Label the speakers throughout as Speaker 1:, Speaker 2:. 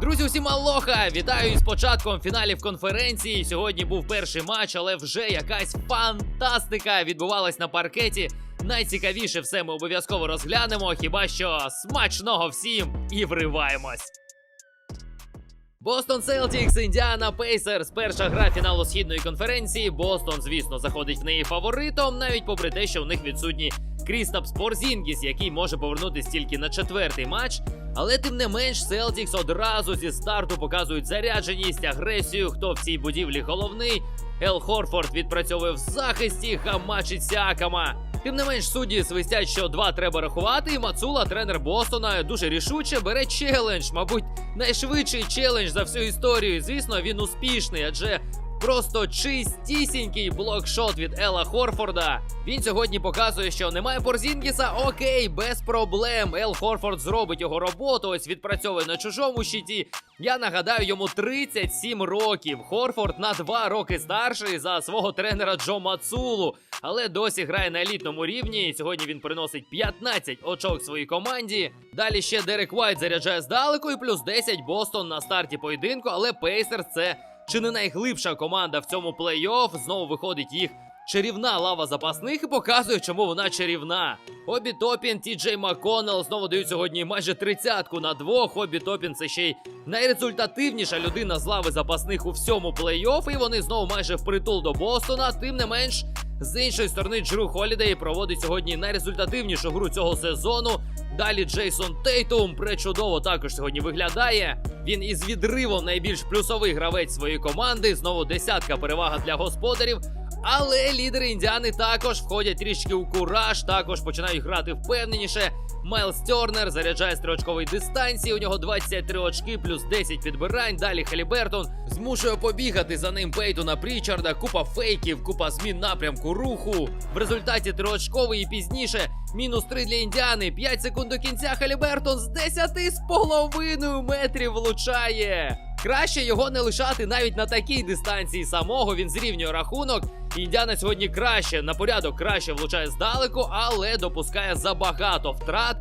Speaker 1: Друзі, усім алоха! Вітаю із початком фіналів конференції. Сьогодні був перший матч, але вже якась фантастика відбувалась на паркеті. Найцікавіше все ми обов'язково розглянемо. Хіба що смачного всім і вриваємось. Бостон Селтікс, Індіана Пейсерс. Перша гра фіналу східної конференції. Бостон, звісно, заходить в неї фаворитом, навіть попри те, що в них відсутні Крістапс Порзінгіс, який може повернутися тільки на четвертий матч. Але тим не менш, Селтікс одразу зі старту показують зарядженість, агресію. Хто в цій будівлі головний? Ел Хорфорд відпрацьовує в захисті, хамачить Сіакама. Тим не менш, судді свистять, що два треба рахувати. І Мацула, тренер Бостона, дуже рішуче бере челендж. Мабуть, найшвидший челендж за всю історію. Звісно, він успішний, адже Просто чистісінький блокшот від Ела Хорфорда. Він сьогодні показує, що немає Порзінгіса. Окей, без проблем. Ел Хорфорд зробить його роботу. Ось відпрацьовує на чужому щиті. Я нагадаю, йому 37 років. Хорфорд на 2 роки старший за свого тренера Джо Мацулу, але досі грає на елітному рівні. Сьогодні він приносить 15 очок своїй команді. Далі ще Дерек Вайт заряджає здалеку і плюс 10 Бостон на старті поєдинку, але Пейсерс це чи не найглибша команда в цьому плей-офф. Знову виходить їх чарівна лава запасних і показує, чому вона чарівна. Хобі Топін, Ті Джей Макконнелл знову дають сьогодні майже тридцятку на двох. Хобі Топін це ще й найрезультативніша людина з лави запасних у всьому плей-офф. І вони знову майже впритул до Бостона. Тим не менш, з іншої сторони, Джру Холідей проводить сьогодні найрезультативнішу гру цього сезону. Далі Джейсон Тейтум пречудово також сьогодні виглядає. Він із відривом найбільш плюсовий гравець своєї команди. Знову десятка перевага для господарів. Але лідери індіани також входять трішки у кураж, також починають грати впевненіше. Майлз Тернер заряджає з триочкової дистанції. У нього 23 очки, плюс 10 підбирань. Далі Халібертон змушує побігати за ним Пейтона Прічарда. Купа фейків, купа змін напрямку руху. В результаті триочковий і пізніше мінус 3 для індіани. 5 секунд до кінця. Халібертон з 10 з половиною метрів влучає. Краще його не лишати навіть на такій дистанції самого. Він зрівнює рахунок. Індіана сьогодні краще на порядок краще влучає здалеку, але допускає забагато втрат.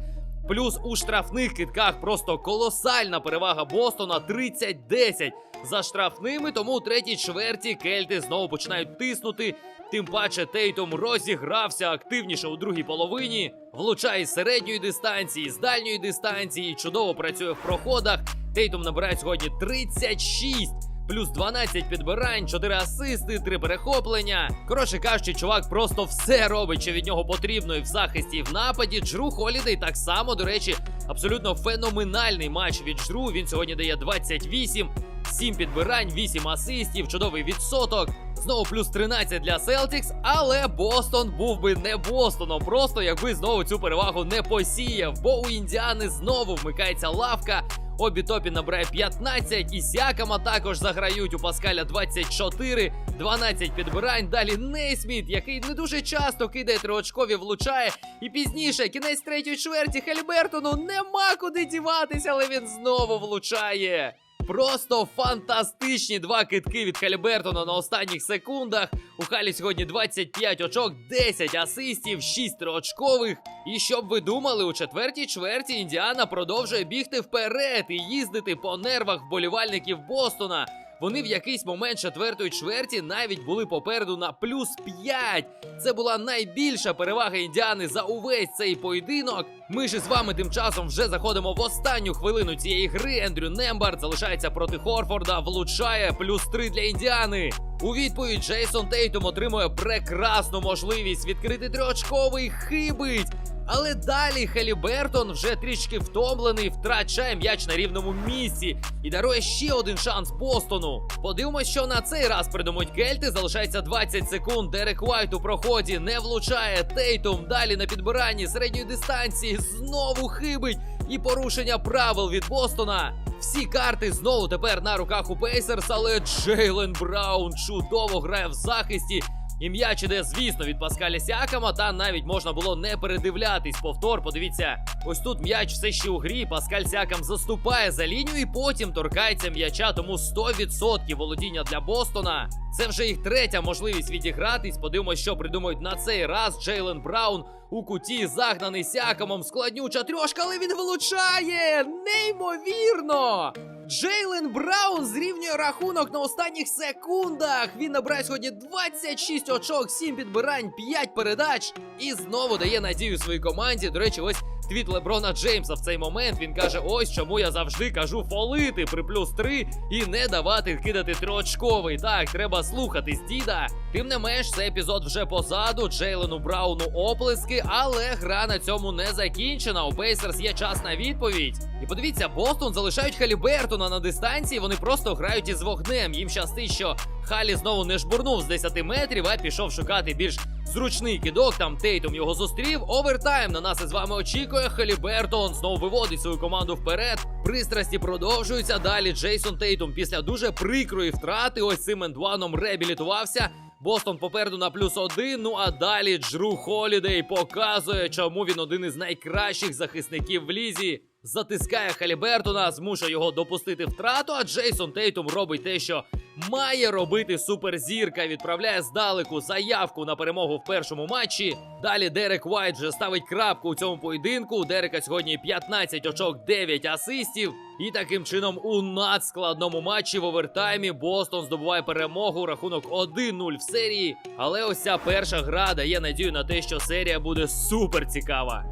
Speaker 1: Плюс у штрафних китках просто колосальна перевага Бостона 30-10 за штрафними. Тому у третій чверті кельти знову починають тиснути. Тим паче Тейтом розігрався активніше у другій половині. Влучає з середньої дистанції, з дальньої дистанції. Чудово працює в проходах. Тейтом набирає сьогодні 36. Плюс 12 підбирань, 4 асисти, 3 перехоплення. Коротше кажучи, чувак просто все робить, що від нього потрібно і в захисті, і в нападі. Джру Холідей так само, до речі, абсолютно феноменальний матч від Джру. Він сьогодні дає 28, 7 підбирань, 8 асистів, чудовий відсоток. Знову плюс 13 для Селтікс, але Бостон був би не Бостоном, просто якби знову цю перевагу не посіяв. Бо у індіани знову вмикається лавка. Обі топі набирає 15, і Сякама також заграють у Паскаля 24, 12 підбирань. Далі Нейсміт, який не дуже часто кидає триочкові, влучає. І пізніше, кінець третьої чверті, Хельбертону нема куди діватися, але він знову влучає. Просто фантастичні два китки від Халібертона на останніх секундах. У Халі сьогодні 25 очок, 10 асистів, 6 триочкових. І щоб ви думали, у четвертій чверті Індіана продовжує бігти вперед і їздити по нервах вболівальників Бостона. Вони в якийсь момент четвертої чверті навіть були попереду на плюс 5. Це була найбільша перевага індіани за увесь цей поєдинок. Ми ж з вами тим часом вже заходимо в останню хвилину цієї гри. Ендрю Нембард залишається проти Хорфорда, влучає плюс 3 для індіани. У відповідь Джейсон Тейтум отримує прекрасну можливість відкрити триочковий хибить. Але далі Халібертон вже трішки втомлений, втрачає м'яч на рівному місці і дарує ще один шанс Бостону. Подивимось, що на цей раз придумають кельти. Залишається 20 секунд. Дерек Вайт у проході не влучає. Тейтум далі на підбиранні середньої дистанції знову хибить. І порушення правил від Бостона. Всі карти знову тепер на руках у Пейсерс, але Джейлен Браун чудово грає в захисті І м'яч іде, звісно, від Паскаля Сякама, та навіть можна було не передивлятись повтор. Подивіться, ось тут м'яч все ще у грі. Паскаль Сякам заступає за лінію і потім торкається м'яча. Тому 100% володіння для Бостона. Це вже їх третя можливість відігратись. Подивимось, що придумають на цей раз. Джейлен Браун у куті загнаний сякамом. Складнюча трьошка, але він вилучає! Неймовірно! Джейлен Браун зрівнює рахунок на останніх секундах. Він набирає сьогодні 26 очок, 7 підбирань, 5 передач і знову дає надію своїй команді. До речі, ось твіт Леброна Джеймса в цей момент. Він каже: ось чому я завжди кажу фолити при плюс 3 і не давати кидати триочковий. Так, треба слухатись діда. Тим не менш, цей епізод вже позаду. Джейлену Брауну оплески, але гра на цьому не закінчена. У Пейсерс є час на відповідь. І подивіться, Бостон залишають Халібертона на дистанції. Вони просто грають із вогнем. Їм щастить, що Халі знову не жбурнув з 10 метрів, а пішов шукати більш зручний кидок. Там Тейтум його зустрів. Овертайм на нас із вами очікує. Халібертон знову виводить свою команду вперед. Пристрасті продовжуються. Далі Джейсон Тейтум після дуже прикрої втрати. Ось цим ендваном реабілітувався. Бостон попереду на плюс один. Ну а далі Джру Холідей показує, чому він один із найкращих захисників в лізі. Затискає Халібертона, змушує його допустити втрату. А Джейсон Тейтум робить те, що має робити суперзірка. Відправляє здалеку заявку на перемогу в першому матчі. Далі Дерек Вайт вже ставить крапку у цьому поєдинку. У Дерека сьогодні 15 очок, 9 асистів. І таким чином у надскладному матчі в овертаймі Бостон здобуває перемогу. Рахунок 1-0 в серії. Але ось ця перша гра дає надію на те, що серія буде супер цікава.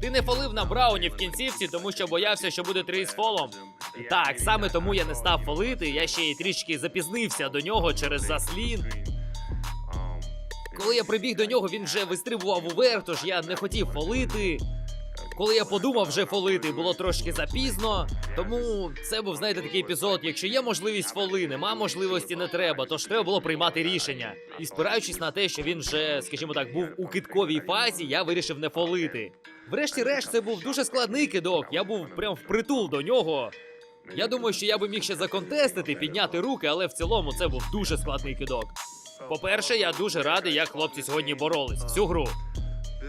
Speaker 1: Ти не фолив на Брауні в кінцівці, тому що боявся, що буде три з фолом. Так, саме тому я не став фолити. Я ще й трішки запізнився до нього через заслін. Коли я прибіг до нього, він вже вистрибував уверх, тож я не хотів фолити. Коли я подумав вже фолити, було трошки запізно. Тому це був, знаєте, такий епізод. Якщо є можливість фоли, нема можливості, не треба. Тож треба було приймати рішення. І спираючись на те, що він вже, скажімо так, був у китковій фазі, я вирішив не фолити. Врешті-решт, це був дуже складний кидок. Я був прям впритул до нього. Я думаю, що я би міг ще законтестити, підняти руки, але в цілому це був дуже складний кидок. По-перше, я дуже радий, як хлопці сьогодні боролись всю гру.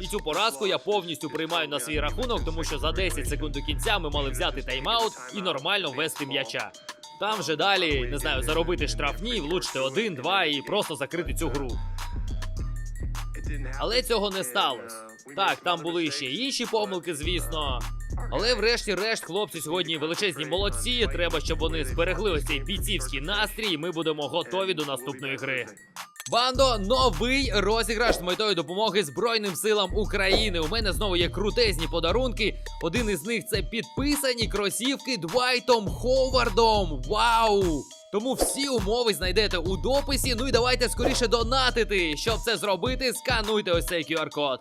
Speaker 1: І цю поразку я повністю приймаю на свій рахунок, тому що за 10 секунд до кінця ми мали взяти тайм-аут і нормально ввести м'яча. Там вже далі, не знаю, заробити штрафні, влучити один, два і просто закрити цю гру. Але цього не сталося. Так, там були ще інші помилки, звісно. Але врешті-решт, хлопці сьогодні величезні молодці. Треба, щоб вони зберегли ось цей бійцівський настрій, і ми будемо готові до наступної гри. Бандо, новий розіграш з метою допомоги Збройним силам України. У мене знову є крутезні подарунки. Один із них це підписані кросівки Двайтом Ховардом. Вау! Тому всі умови знайдете у дописі. Ну і давайте скоріше донатити. Щоб це зробити, скануйте ось цей QR-код.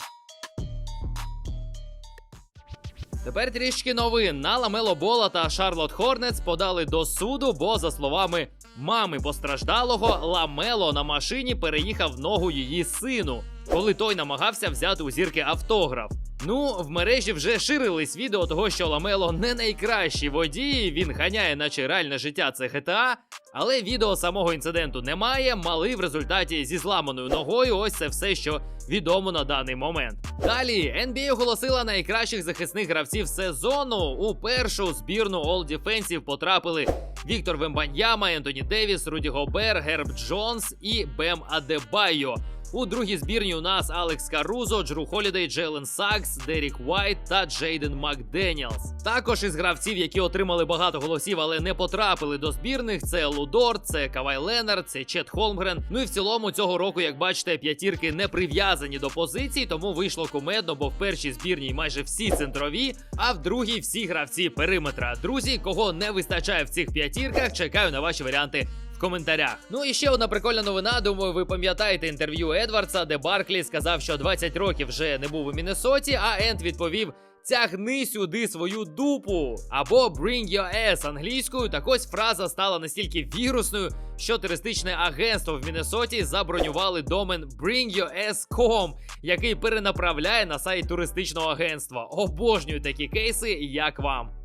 Speaker 1: Тепер трішки новин. На Ламело Бола та Шарлот Хорнец подали до суду, бо, за словами мами постраждалого, Ламело на машині переїхав ногу її сину, коли той намагався взяти у зірки автограф. Ну, в мережі вже ширились відео того, що Ламело не найкращий водій, він ганяє, наче реальне життя це GTA, але відео самого інциденту немає. Малий в результаті зі зламаною ногою. Ось це все, що відомо на даний момент. Далі NBA оголосила найкращих захисних гравців сезону. У першу збірну All Defensive потрапили Віктор Вембаньяма, Ентоні Девіс, Руді Гобер, Герб Джонс і Бем Адебайо. У другій збірні у нас Алекс Карузо, Джру Холідей, Джейлен Сакс, Дерік Вайт та Джейден Макденіелс. Також із гравців, які отримали багато голосів, але не потрапили до збірних. Це Лудор, це Кавай Ленард, це Чет Холмгрен. Ну і в цілому цього року, як бачите, п'ятірки не прив'язані до позицій, тому вийшло кумедно, бо в першій збірній майже всі центрові, а в другій всі гравці периметра. Друзі, кого не вистачає в цих п'ятірках, чекаю на ваші варіанти коментарях. Ну і ще одна прикольна новина. Думаю, ви пам'ятаєте інтерв'ю Едвардса, де Барклі сказав, що 20 років вже не був у Міннесоті, а Енд відповів. Тягни сюди свою дупу або bring your ass англійською. Так ось фраза стала настільки вірусною, що туристичне агентство в Міннесоті забронювали домен bringyourass.com, який перенаправляє на сайт туристичного агентства. Обожнюю такі кейси, як вам.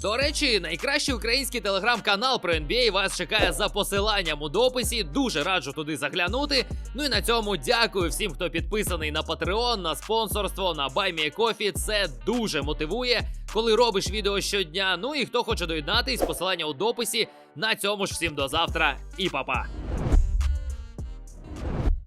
Speaker 1: До речі, найкращий український телеграм-канал про NBA вас чекає за посиланням у дописі. Дуже раджу туди заглянути. Ну і на цьому дякую всім, хто підписаний на Patreon, на спонсорство, на BuyMeCoffee. Це дуже мотивує, коли робиш відео щодня. Ну і хто хоче доєднатись, посилання у дописі. На цьому ж всім до завтра і па-па!